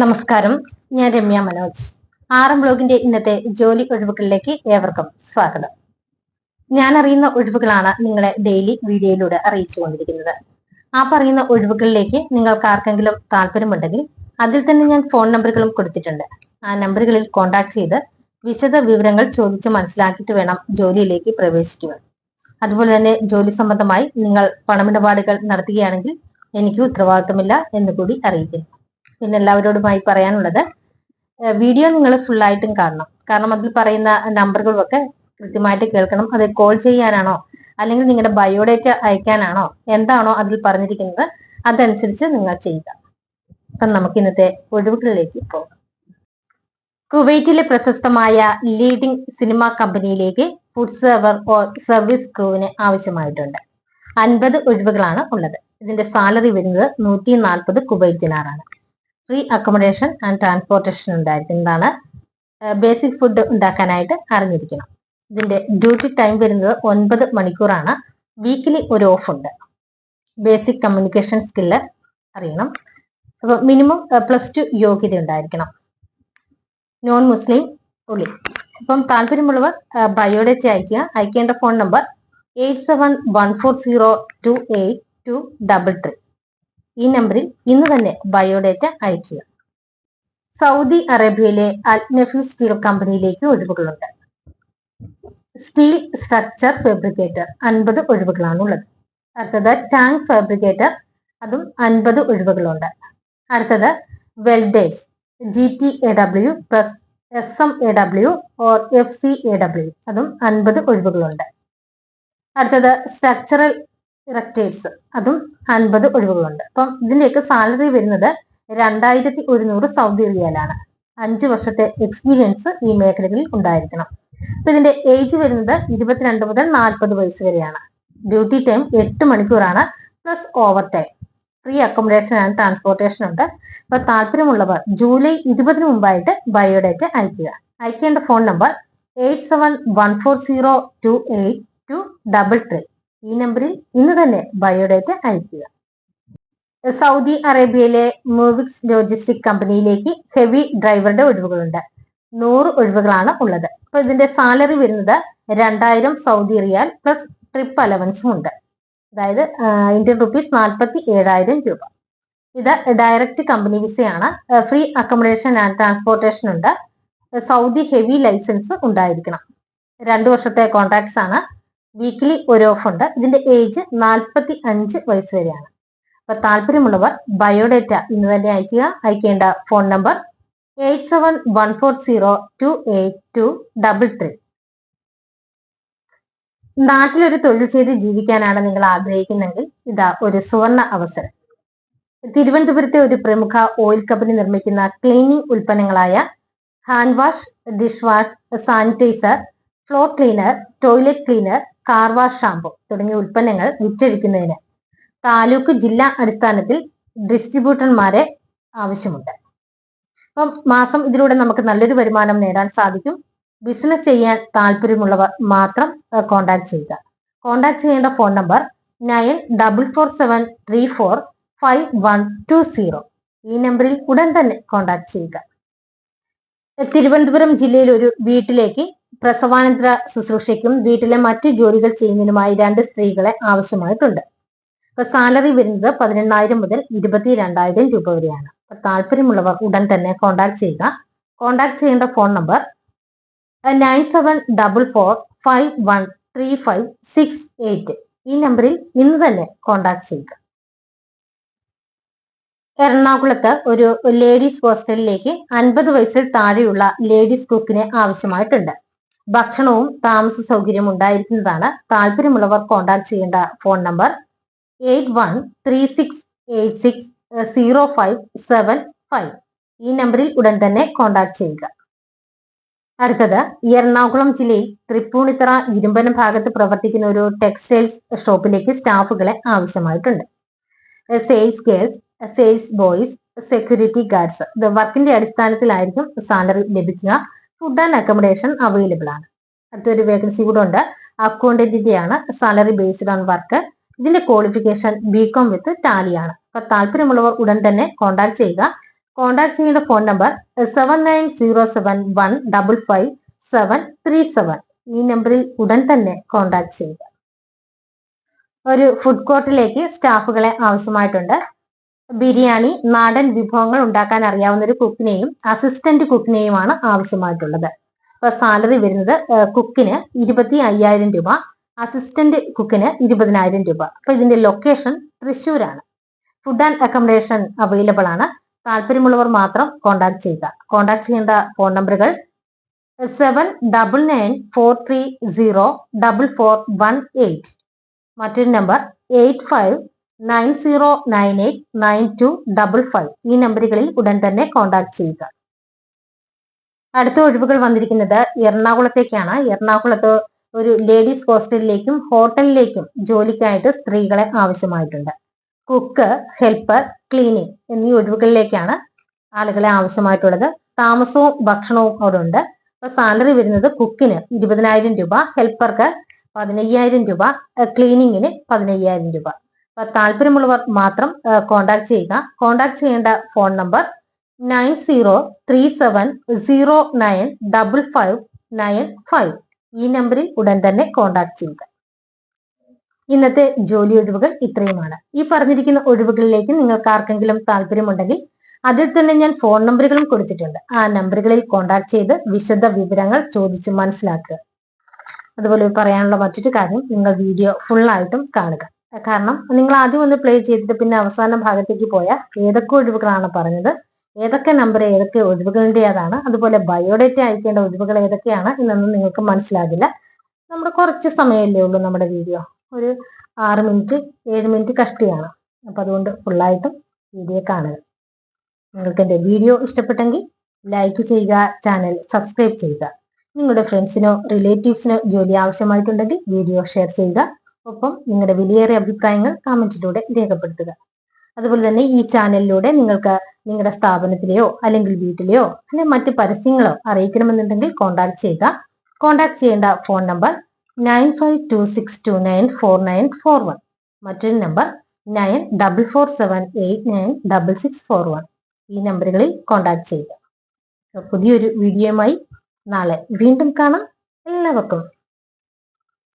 നമസ്കാരം. ഞാൻ രമ്യ മനോജ്. ആറം ബ്ലോഗിന്റെ ഇന്നത്തെ ജോലി ഒഴിവുകളിലേക്ക് ഏവർക്കും സ്വാഗതം. ഞാൻ അറിയുന്ന ഒഴിവുകളാണ് നിങ്ങളെ ഡെയിലി വീഡിയോയിലൂടെ അറിയിച്ചു കൊണ്ടിരിക്കുന്നത്. ആ പറയുന്ന ഒഴിവുകളിലേക്ക് നിങ്ങൾക്ക് ആർക്കെങ്കിലും താല്പര്യമുണ്ടെങ്കിൽ അതിൽ തന്നെ ഞാൻ ഫോൺ നമ്പറുകളും കൊടുത്തിട്ടുണ്ട്. ആ നമ്പറുകളിൽ കോൺടാക്ട് ചെയ്ത് വിശദ വിവരങ്ങൾ ചോദിച്ച് മനസ്സിലാക്കിയിട്ട് വേണം ജോലിയിലേക്ക് പ്രവേശിക്കുവാൻ. അതുപോലെ തന്നെ ജോലി സംബന്ധമായി നിങ്ങൾ പണമിടപാടുകൾ നടത്തുകയാണെങ്കിൽ എനിക്ക് ഉത്തരവാദിത്തമില്ല എന്ന് കൂടി അറിയിക്കുന്നു. പിന്നെ എല്ലാവരോടുമായി പറയാനുള്ളത്. വീഡിയോ നിങ്ങൾ ഫുള്ളായിട്ടും കാണണം. കാരണം അതിൽ പറയുന്ന നമ്പറുകളൊക്കെ കൃത്യമായിട്ട് കേൾക്കണം. അത് കോൾ ചെയ്യാനാണോ? അല്ലെങ്കിൽ നിങ്ങളുടെ ബയോഡേറ്റ അയക്കാനാണോ? എന്താണോ അതിൽ പറഞ്ഞിരിക്കുന്നത്? അതനുസരിച്ച് നിങ്ങൾ ചെയ്യുക. അപ്പം നമുക്ക് ഇന്നത്തെ ഒഴിവുകളിലേക്ക് പോകാം. കുവൈറ്റിലെ പ്രശസ്തമായ ലീഡിംഗ് സിനിമ കമ്പനിയിലേക്ക് ഫുഡ് സെർവർ സർവീസ് ക്രൂവിന് ആവശ്യമായിട്ടുണ്ട്. അൻപത് ഒഴിവുകളാണ് ഉള്ളത്. ഇതിന്റെ സാലറി വരുന്നത് നൂറ്റി നാൽപ്പത് കുവൈറ്റ് ദിനാറാണ് ഫ്രീ അക്കോമഡേഷൻ ആൻഡ് ട്രാൻസ്പോർട്ടേഷൻ ഉണ്ടായിരിക്കുന്നതാണ് ബേസിക് ഫുഡ് ഉണ്ടാക്കാനായിട്ട് അറിഞ്ഞിരിക്കണം. ഇതിന്റെ ഡ്യൂട്ടി ടൈം വരുന്നത് ഒൻപത് മണിക്കൂറാണ്. വീക്കിലി ഒരു ഓഫ് ഉണ്ട്. ബേസിക് കമ്മ്യൂണിക്കേഷൻ സ്കില്ല് അറിയണം. അപ്പൊ മിനിമം പ്ലസ് ടു യോഗ്യത ഉണ്ടായിരിക്കണം. നോൺ മുസ്ലിം ഉള്ളി അപ്പം താല്പര്യമുള്ളവർ ബയോഡേറ്റ അയക്കുക അയക്കേണ്ട phone number eight seven one four zero two eight two double three ഈ നമ്പറിൽ ഇന്ന് തന്നെ ബയോഡേറ്റ അയക്കുക സൗദി അറേബ്യയിലെ അൽനഫി സ്റ്റീൽ കമ്പനിയിലേക്ക് ഒഴിവുകളുണ്ട്. സ്റ്റീൽ സ്ട്രക്ചർ ഫാബ്രിക്കേറ്റർ അൻപത് ഒഴിവുകളാണ് ഉള്ളത് അടുത്തത് ടാങ്ക് ഫാബ്രിക്കേറ്റർ അതും അൻപത് ഒഴിവുകളുണ്ട്. അടുത്തത് welders G T A W plus S M A W or F C A W അതും അൻപത് ഒഴിവുകളുണ്ട്. അടുത്തത് സ്ട്രക്ചറൽ ഇറക്റ്റേഴ്സ് അതും അൻപത് ഒഴിവുകളുണ്ട്. അപ്പം ഇതിന്റെയൊക്കെ സാലറി വരുന്നത് രണ്ടായിരത്തി ഒരുന്നൂറ് സൗദി റിയാലാണ്. അഞ്ച് വർഷത്തെ എക്സ്പീരിയൻസ് ഈ മേഖലകളിൽ ഉണ്ടായിരിക്കണം. അപ്പൊ ഇതിന്റെ ഏജ് വരുന്നത് ഇരുപത്തിരണ്ട് മുതൽ നാൽപ്പത് വയസ്സ് വരെയാണ്. ഡ്യൂട്ടി ടൈം എട്ട് മണിക്കൂറാണ്. Plus overtime. Free accommodation and transportation ഉണ്ട്. അപ്പൊ താല്പര്യമുള്ളവർ ജൂലൈ ഇരുപതിന് മുമ്പായിട്ട് ബയോഡേറ്റ അയക്കുക അയക്കേണ്ട phone number eight seven one four zero two eight two double three. ഈ നമ്പറിൽ ഇന്ന് തന്നെ ബയോഡേറ്റ അയക്കുക സൗദി അറേബ്യയിലെ മൂവിക്സ് ലോജിസ്റ്റിക് കമ്പനിയിലേക്ക് ഹെവി ഡ്രൈവറുടെ ഒഴിവുകളുണ്ട്. നൂറ് ഒഴിവുകളാണ് ഉള്ളത്. അപ്പൊ ഇതിന്റെ സാലറി വരുന്നത് രണ്ടായിരം സൗദി റിയാൽ പ്ലസ് ട്രിപ്പ് അലവൻസും ഉണ്ട്. അതായത് ഇന്ത്യൻ റുപ്പീസ് നാൽപ്പത്തി ഏഴായിരം രൂപ. ഇത് ഡയറക്റ്റ് കമ്പനി വിസയാണ് ഫ്രീ അക്കോമഡേഷൻ ആൻഡ് ട്രാൻസ്പോർട്ടേഷൻ ഉണ്ട്. സൗദി ഹെവി ലൈസൻസ് ഉണ്ടായിരിക്കണം. രണ്ടു വർഷത്തെ കോൺട്രാക്ട്സ് ആണ്. വീക്കിലി ഒരു ഓഫ് ഉണ്ട്. ഇതിന്റെ ഏജ് നാൽപ്പത്തി അഞ്ച് വയസ്സ് വരെയാണ്. അപ്പൊ താല്പര്യമുള്ളവർ ബയോഡേറ്റ ഇന്ന് തന്നെ അയക്കുക അയക്കേണ്ട phone number eight seven one four zero two eight two double three. നാട്ടിലൊരു തൊഴിൽ ചെയ്ത് ജീവിക്കാനാണ് നിങ്ങൾ ആഗ്രഹിക്കുന്നെങ്കിൽ ഇതാ ഒരു സുവർണ അവസരം. തിരുവനന്തപുരത്തെ ഒരു പ്രമുഖ ഓയിൽ കമ്പനി നിർമ്മിക്കുന്ന cleaning ഉൽപ്പന്നങ്ങളായ hand wash dish wash sanitiser floor cleaner toilet cleaner car wash shampoo തുടങ്ങിയ ഉൽപ്പന്നങ്ങൾ വിറ്റഴിക്കുന്നതിന് താലൂക്ക് ജില്ലാ അടിസ്ഥാനത്തിൽ ഡിസ്ട്രിബ്യൂട്ടർമാരെ ആവശ്യമുണ്ട്. അപ്പം മാസം ഇതിലൂടെ നമുക്ക് നല്ലൊരു വരുമാനം നേടാൻ സാധിക്കും. ബിസിനസ് ചെയ്യാൻ താല്പര്യമുള്ളവർ മാത്രം കോൺടാക്ട് ചെയ്യുക. കോൺടാക്ട് ചെയ്യേണ്ട phone number nine double four seven three four five one two zero ഈ നമ്പറിൽ ഉടൻ തന്നെ കോൺടാക്ട് ചെയ്യുക. തിരുവനന്തപുരം ജില്ലയിൽ ഒരു വീട്ടിലേക്ക് പ്രസവാനന്തര ശുശ്രൂഷയ്ക്കും വീട്ടിലെ മറ്റു ജോലികൾ ചെയ്യുന്നതിനുമായി രണ്ട് സ്ത്രീകളെ ആവശ്യമായിട്ടുണ്ട്. ഇപ്പൊ സാലറി വരുന്നത് പതിനെണ്ണായിരം മുതൽ ഇരുപത്തി രണ്ടായിരം രൂപ വരെയാണ്. അപ്പൊ താല്പര്യമുള്ളവർ ഉടൻ തന്നെ കോണ്ടാക്ട് ചെയ്യുക. കോണ്ടാക്ട് ചെയ്യേണ്ട phone number nine seven double four five one three five six eight ഈ നമ്പറിൽ ഇന്ന് തന്നെ കോൺടാക്ട് ചെയ്യുക. എറണാകുളത്ത് ഒരു ലേഡീസ് ഹോസ്റ്റലിലേക്ക് അൻപത് വയസ്സിൽ താഴെയുള്ള ലേഡീസ് കുക്കിനെ ആവശ്യമായിട്ടുണ്ട്. ഭക്ഷണവും താമസ സൗകര്യവും ഉണ്ടായിരിക്കുന്നതാണ് താല്പര്യമുള്ളവർ കോണ്ടാക്ട് ചെയ്യേണ്ട phone number eight one three six eight six zero five seven five ഈ നമ്പറിൽ ഉടൻ തന്നെ കോണ്ടാക്ട് ചെയ്യുക. അടുത്തത് എറണാകുളം ജില്ലയിൽ തൃപ്പൂണിത്തറ ഇരുമ്പനം ഭാഗത്ത് പ്രവർത്തിക്കുന്ന ഒരു ടെക്സ്റ്റൈൽസ് ഷോപ്പിലേക്ക് സ്റ്റാഫുകളെ ആവശ്യമായിട്ടുണ്ട്. Sales girls sales boys security guards വർക്കിന്റെ അടിസ്ഥാനത്തിലായിരിക്കും സാലറി ലഭിക്കുക. ഫുഡ് ആൻഡ് അക്കോമഡേഷൻ അവൈലബിൾ ആണ്. അടുത്തൊരു വേക്കൻസി കൂടെ ഉണ്ട്. അക്കൗണ്ടന്റിന്റെ ആണ്. സാലറി ബേസ്ഡ് ഓൺ വർക്ക് ഇതിന്റെ ക്വാളിഫിക്കേഷൻ ബികോം വിത്ത് ടാലിയാണ് അപ്പൊ താല്പര്യമുള്ളവർ ഉടൻ തന്നെ കോൺടാക്ട് ചെയ്യുക. കോൺടാക്ട് ചെയ്യേണ്ട phone number seven nine zero seven one double five seven three seven ഈ നമ്പറിൽ ഉടൻ തന്നെ കോൺടാക്ട് ചെയ്യുക. ഒരു ഫുഡ് കോർട്ടിലേക്ക് സ്റ്റാഫുകളെ ആവശ്യമായിട്ടുണ്ട്. ബിരിയാണി നാടൻ വിഭവങ്ങൾ ഉണ്ടാക്കാൻ അറിയാവുന്ന ഒരു കുക്കിനെയും അസിസ്റ്റന്റ് കുക്കിനെയുമാണ് ആവശ്യമായിട്ടുള്ളത്. ഇപ്പൊ സാലറി വരുന്നത് കുക്കിന് ഇരുപത്തി അയ്യായിരം രൂപ അസിസ്റ്റന്റ് കുക്കിന് ഇരുപതിനായിരം രൂപ. അപ്പൊ ഇതിന്റെ ലൊക്കേഷൻ തൃശ്ശൂരാണ്. ഫുഡ് ആൻഡ് അക്കോമഡേഷൻ അവൈലബിൾ ആണ്. താല്പര്യമുള്ളവർ മാത്രം കോൺടാക്ട് ചെയ്യുക. കോൺടാക്ട് ചെയ്യേണ്ട ഫോൺ നമ്പറുകൾ seven double nine four three zero double four one eight മറ്റൊരു number eight five nine zero nine eight nine two double five ഈ നമ്പറുകളിൽ ഉടൻ തന്നെ കോൺടാക്ട് ചെയ്യുക. അടുത്ത ഒഴിവുകൾ വന്നിരിക്കുന്നത് എറണാകുളത്തേക്കാണ്. എറണാകുളത്ത് ഒരു ലേഡീസ് ഹോസ്റ്റലിലേക്കും ഹോട്ടലിലേക്കും ജോലിക്കായിട്ട് സ്ത്രീകളെ ആവശ്യമായിട്ടുണ്ട്. കുക്ക് ഹെൽപ്പർ ക്ലീനിങ് എന്നീ ഒഴിവുകളിലേക്കാണ് ആളുകളെ ആവശ്യമായിട്ടുള്ളത്. താമസവും ഭക്ഷണവും അവിടെ ഉണ്ട് അപ്പൊ സാലറി വരുന്നത് കുക്കിന് ഇരുപതിനായിരം രൂപ ഹെൽപ്പർക്ക് പതിനയ്യായിരം രൂപ ക്ലീനിങ്ങിന് പതിനയ്യായിരം രൂപ. അപ്പൊ താല്പര്യമുള്ളവർ മാത്രം കോണ്ടാക്ട് ചെയ്യുക. കോണ്ടാക്ട് ചെയ്യേണ്ട phone number nine zero three seven zero nine double five nine five ഈ നമ്പറിൽ ഉടൻ തന്നെ കോണ്ടാക്ട് ചെയ്യുക. ഇന്നത്തെ ജോലി ഒഴിവുകൾ ഇത്രയുമാണ്. ഈ പറഞ്ഞിരിക്കുന്ന ഒഴിവുകളിലേക്ക് നിങ്ങൾക്ക് ആർക്കെങ്കിലും താല്പര്യമുണ്ടെങ്കിൽ അതിൽ തന്നെ ഞാൻ ഫോൺ നമ്പറുകളും കൊടുത്തിട്ടുണ്ട്. ആ നമ്പറുകളിൽ കോണ്ടാക്ട് ചെയ്ത് വിശദ വിവരങ്ങൾ ചോദിച്ച് മനസ്സിലാക്കുക. അതുപോലെ പറയാനുള്ള മറ്റൊരു കാര്യം നിങ്ങൾ വീഡിയോ ഫുള്ളായിട്ടും കാണുക. കാരണം നിങ്ങൾ ആദ്യം ഒന്ന് പ്ലേ ചെയ്തിട്ട് പിന്നെ അവസാന ഭാഗത്തേക്ക് പോയാൽ ഏതൊക്കെ ഒഴിവുകളാണ് പറഞ്ഞത്? ഏതൊക്കെ നമ്പർ ഏതൊക്കെ ഒഴിവുകളുടേതാണ്? അതുപോലെ ബയോഡേറ്റ അയക്കേണ്ട ഒഴിവുകൾ ഏതൊക്കെയാണ് എന്നൊന്നും നിങ്ങൾക്ക് മനസ്സിലാകില്ല. നമ്മുടെ കുറച്ച് സമയമല്ലേ ഉള്ളൂ നമ്മുടെ വീഡിയോ ഒരു ആറ് മിനിറ്റ് ഏഴ് മിനിറ്റ് കഷ്ടിയാണ്. അപ്പൊ അതുകൊണ്ട് ഫുള്ളായിട്ടും വീഡിയോ കാണുക. നിങ്ങൾക്ക് എന്റെ വീഡിയോ ഇഷ്ടപ്പെട്ടെങ്കിൽ ലൈക്ക് ചെയ്യുക ചാനൽ സബ്സ്ക്രൈബ് ചെയ്യുക. നിങ്ങളുടെ ഫ്രണ്ട്സിനോ റിലേറ്റീവ്സിനോ ജോലി ആവശ്യമായിട്ടുണ്ടെങ്കിൽ വീഡിയോ ഷെയർ ചെയ്യുക. ഒപ്പം നിങ്ങളുടെ വിലയേറിയ അഭിപ്രായങ്ങൾ കമന്റിലൂടെ രേഖപ്പെടുത്തുക. അതുപോലെ തന്നെ ഈ ചാനലിലൂടെ നിങ്ങൾക്ക് നിങ്ങളുടെ സ്ഥാപനത്തിലെയോ അല്ലെങ്കിൽ വീട്ടിലെയോ അല്ലെങ്കിൽ മറ്റ് പരസ്യങ്ങളോ അറിയിക്കണമെന്നുണ്ടെങ്കിൽ കോൺടാക്ട് ചെയ്യുക. കോൺടാക്ട് ചെയ്യേണ്ട phone number nine five two six two nine four nine four one മറ്റൊരു number nine double four seven eight nine double six four one ഈ നമ്പറുകളിൽ കോൺടാക്ട് ചെയ്യുക. പുതിയൊരു വീഡിയോയുമായി നാളെ വീണ്ടും കാണാം. എല്ലാവർക്കും